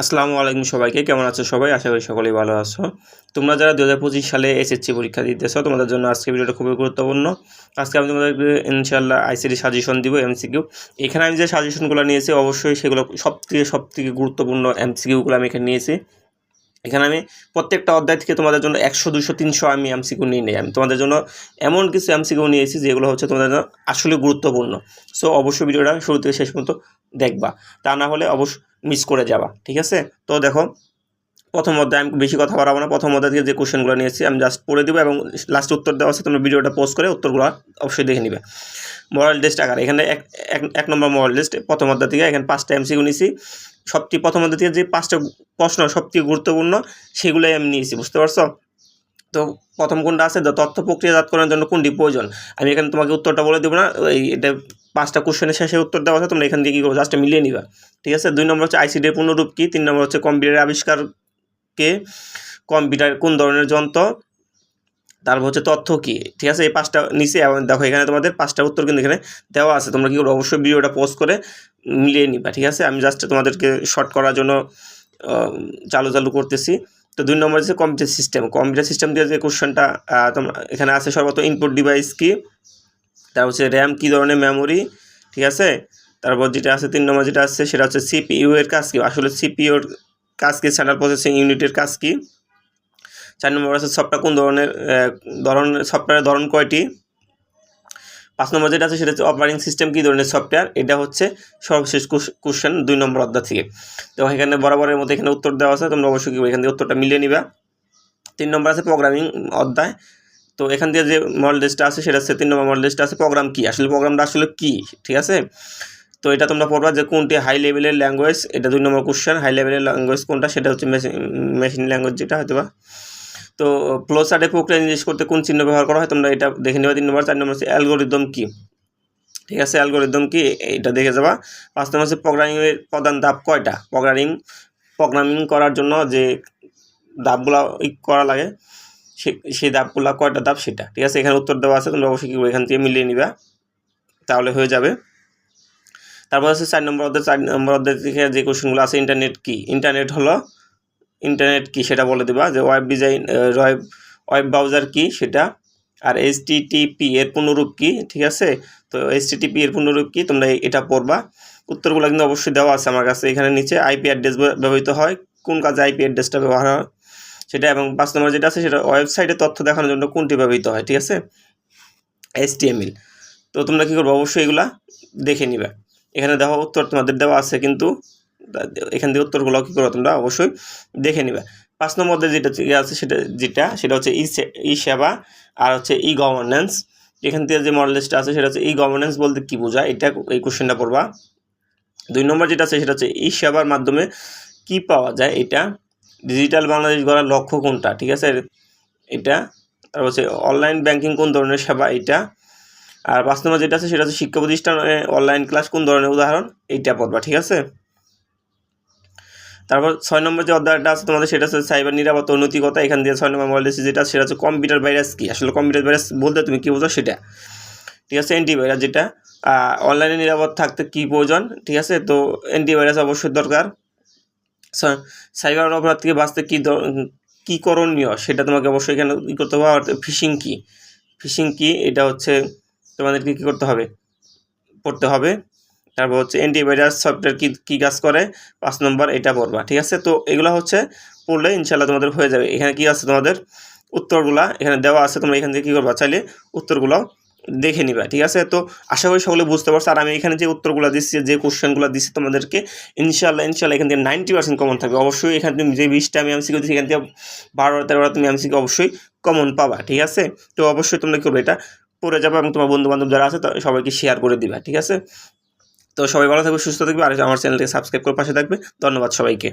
আসসালামু আলাইকুম সবাইকে, কেমন আছো সবাই? আশা করি সকলেই ভালো আছো। তোমরা যারা দু হাজার পঁচিশ সালে এসএসসি পরীক্ষা দিতেছো, তোমাদের জন্য আজকে ভিডিওটা খুবই গুরুত্বপূর্ণ। আজকে আমি তোমাদের ইনশাল্লাহ আইসিডি সাজেশন দিব এমসিকিউ এখানে আমি যে সাজেশনগুলো নিয়েছি, অবশ্যই সেগুলো সব থেকে সব থেকে গুরুত্বপূর্ণ এমসিকিউগুলো আমি এখানে নিয়েছি। এখানে আমি প্রত্যেকটা অধ্যায় থেকে তোমাদের জন্য একশো দুশো তিনশো আমি এমসিকিউ নিয়ে নিই। আমি তোমাদের জন্য এমন কিছু এমসিকিউ এসেছি যেগুলো হচ্ছে তোমাদের জন্য আসলে গুরুত্বপূর্ণ। সো অবশ্যই ভিডিওটা শুরু থেকে শেষ পর্যন্ত দেখবা। তা না হলে অবশ্য মিস করে যাবা, ঠিক আছে? তো দেখো প্রথম অধ্যায় আমি বেশি কথা বাড়াবো না। প্রথম অধ্যায় থেকে যে কোশ্চেনগুলো নিয়েছি আমি জাস্ট পড়ে দেবো এবং লাস্টে উত্তর দেওয়া আছে, তোমরা ভিডিওটা পোস্ট করে উত্তরগুলো অবশ্যই দেখে নিবে। মরাল টেস্ট আকার, এখানে এক, এক- নম্বর মরাল টেস্ট প্রথম অধ্যায় থেকে, এখানে পাঁচটা এমসিকিউ নিয়েছি। সবটি প্রথম অধ্যায় থেকে যে পাঁচটা প্রশ্ন সবথেকে গুরুত্বপূর্ণ, সেগুলোই আমি নিয়েছি, বুঝতে পারছ? তো প্রথম কোনটা আছে? তথ্য প্রক্রিয়াজাতকরণের জন্য কোনটি প্রয়োজন? আমি এখানে তোমাকে উত্তরটা বলে দেবো না, এই এটা পাঁচটা কোশ্চেনের শেষে উত্তর দেওয়া আছে, তোমরা এখান থেকে কী করব জাস্ট মিলিয়ে নিবা। ঠিক আছে? দুই নম্বর হচ্ছে আইসিডির পূর্ণরূপ কী? তিন নম্বর হচ্ছে কম্পিউটারের আবিষ্কারকে কম্পিউটার, কোন ধরনের যন্ত্র? তারপর হচ্ছে তথ্য কী? ঠিক আছে, এই পাঁচটা নিচে, এবং দেখো এখানে তোমাদের পাঁচটা উত্তর কিন্তু এখানে দেওয়া আছে। তোমরা কী করো অবশ্যই ভিডিওটা পোস্ট করে মিলিয়ে নিবা, ঠিক আছে? আমি জাস্ট তোমাদেরকে শর্ট করার জন্য চালু চালু করতেছি। তো দুই নম্বর হচ্ছে কম্পিউটার সিস্টেম কম্পিউটার সিস্টেম দিয়ে যে কোশ্চেনটা তোমরা, এখানে আছে সর্বত ইনপুট ডিভাইস কি? তারপর হচ্ছে র্যাম কী ধরনের মেমোরি ঠিক আছে? তারপর যেটা আছে, তিন নম্বর যেটা আছে, সেটা হচ্ছে সিপিইউ এর কাজ কি? আসলে সিপিইউর কাজ কি? সেন্ট্রাল প্রসেসিং ইউনিটের কাজ কি? চার নম্বর আছে সফটওয়্যার কোন ধরনের আহ, ধরনের সফটওয়্যারের ধরন কয়টি? পাঁচ নম্বর যেটা আছে সেটা হচ্ছে অপারেটিং সিস্টেম কী ধরনের সফটওয়্যার এটা হচ্ছে সর্বশেষ কোশ্চেন দুই নম্বর অধ্যায় থেকে। তো এখানে বরাবরের মধ্যে এখানে উত্তর দেওয়া আছে তোমরা অবশ্যই এখান থেকে উত্তরটা মিলিয়ে নিবা। তিন নম্বর আছে প্রোগ্রামিং অধ্যায়। তো এখান থেকে যে মডেল টেস্টটা আছে সেটা হচ্ছে তিন নম্বর মডেল টেস্টটা আছে প্রোগ্রাম কী? আসলে প্রোগ্রামটা আসলে কী? ঠিক আছে? তো এটা তোমরা পড়বা যে কোনটি হাই লেভেলের ল্যাঙ্গুয়েজ এটা দুই নম্বর কোশ্চেন হাই লেভেলের ল্যাঙ্গুয়েজ কোনটা? সেটা হচ্ছে মেশিন ল্যাঙ্গুয়েজ যেটা হয়তো বা তো ফ্লো চার্টে প্রক্রিয়া নির্দেশ করতে কোন চিহ্ন ব্যবহার করা হয় তোমরা এটা দেখে নেবা। তিন নম্বর, চার নম্বর হচ্ছে অ্যালগোরিদম কি? ঠিক আছে অ্যালগোরিদম কি? এটা দেখে যাবা। পাঁচ নম্বর হচ্ছে প্রোগ্রামিংয়ের প্রধান ধাপ কয়টা? প্রোগ্রামিং প্রোগ্রামিং করার জন্য যে ই করা লাগে সেই ধাপগুলো কয়টা ধাপ? সেটা। ঠিক আছে, এখানে উত্তর দেওয়া আছে, তোমরা অবশ্যই? এখান থেকে মিলিয়ে নিবা। তাহলে হয়ে যাবে। তারপর হচ্ছে চার নম্বর অধ্যায়, চার নম্বর অধ্যায় থেকে যে কোশ্চেনগুলো আছে ইন্টারনেট কি? ইন্টারনেট হলো ইন্টারনেট কি সেটা বলে দেবা, যে web design web web browser কি সেটা, আর এইচ টিটিপি এর পূর্ণরূপ কি, ঠিক আছে? তো এইচ টিটিপি এর পূর্ণরূপ কি, তোমরা এটা পড়বা। উত্তরগুলো কিন্তু অবশ্যই দেওয়া আছে আমার কাছে, এখানে নিচে আইপি অ্যাড্রেস ব্যবহৃত হয়, কোন কাজে আইপি অ্যাড্রেসটা ব্যবহার হয়, সেটা এবং পাঁচ নম্বর যেটা আছে সেটা ওয়েবসাইটে তথ্য দেখানোর জন্য কোনটি ব্যবহৃত হয়, ঠিক আছে? এইচটিএমএল তো তোমরা কী করব? অবশ্যই এগুলা দেখে নিবে। এখানে দেখো উত্তর তোমাদের দেওয়া আছে, কিন্তু এখান থেকে উত্তরগুলো কী করো তোমরা? অবশ্যই দেখে নিবে। পাঁচ নম্বর মধ্যে যেটা ইয়ে আছে সেটা যেটা, সেটা হচ্ছে ই সেবা আর হচ্ছে ই গভর্নেন্স এখান থেকে যে মডেল লিস্টটা আছে সেটা হচ্ছে ই গভর্নেন্স বলতে কী বোঝায়? এটা এই কোশ্চেনটা পড়বা দুই নম্বর যেটা আছে সেটা হচ্ছে ই সেবার মাধ্যমে কি পাওয়া যায়? এটা ডিজিটাল বাংলাদেশ গড়ার লক্ষ্য কোনটা? ঠিক আছে? এটা, তারপর হচ্ছে অনলাইন ব্যাংকিং কোন ধরনের সেবা? এটা আর পাঁচ নম্বর যেটা আছে সেটা হচ্ছে শিক্ষা প্রতিষ্ঠানে অনলাইন ক্লাস কোন ধরনের উদাহরণ? এইটা পড়বা, ঠিক আছে? তারপর ছয় নম্বর যে অধ্যায়টা আছে তোমাদের, সেটা হচ্ছে সাইবার নিরাপত্তা ও নৈতিকতা এখান দিয়ে ছয় নম্বর মডেল যেটা সেটা হচ্ছে কম্পিউটার ভাইরাস কি? আসলে কম্পিউটার ভাইরাস বলতে তুমি কী বোঝো সেটা? ঠিক আছে অ্যান্টিভাইরাস যেটা। অনলাইনে নিরাপদ থাকতে কী প্রয়োজন? ঠিক আছে, তো অ্যান্টিভাইরাস অবশ্যই দরকার। সাইবার অপরাধ থেকে বাঁচতে কী কী করণীয়? সেটা তোমাকে অবশ্যই এখানে ই করতে হবে। ফিশিং কি? ফিশিং কি? এটা হচ্ছে তোমাদেরকে কী করতে হবে? পড়তে হবে। তারপর হচ্ছে অ্যান্টিভাইরাস সফটওয়্যার কী কী কাজ করে? পাঁচ নম্বর এটা পড়বা, ঠিক আছে? তো এগুলো হচ্ছে পড়লে ইনশাল্লাহ তোমাদের হয়ে যাবে। এখানে কি আছে তোমাদের? উত্তরগুলা এখানে দেওয়া আছে। তোমরা এখান থেকে কী করবা? চাইলে উত্তরগুলো দেখে নিবা, ঠিক আছে? তো আশা করি সকলে বুঝতে পারছ। আর আমি এখানে যে উত্তরগুলো দিচ্ছি যে কোশ্চেনগুলো দিচ্ছি তোমাদেরকে ইনশাল্লাহ ইনশাল্লাহ এখান থেকে নাইনটি পার্সেন্ট কমন থাকবে। অবশ্যই এখান তুমি যে বিশটা আমি এমসিকিউ দিচ্ছি এখান থেকে বারো তেরোটা তুমি এমসিকিউ অবশ্যই কমন পাবা, ঠিক আছে? তো অবশ্যই তোমরা করবে এটা পড়ে যাবে এবং তোমার বন্ধু বান্ধব যারা আছে সবাইকে শেয়ার করে দিবা, ঠিক আছে? তো সবাই ভালো থাকবে, সুস্থ থাকবে, আর আমার চ্যানেলটিকে সাবস্ক্রাইব করে পাশে থাকবে। ধন্যবাদ সবাইকে।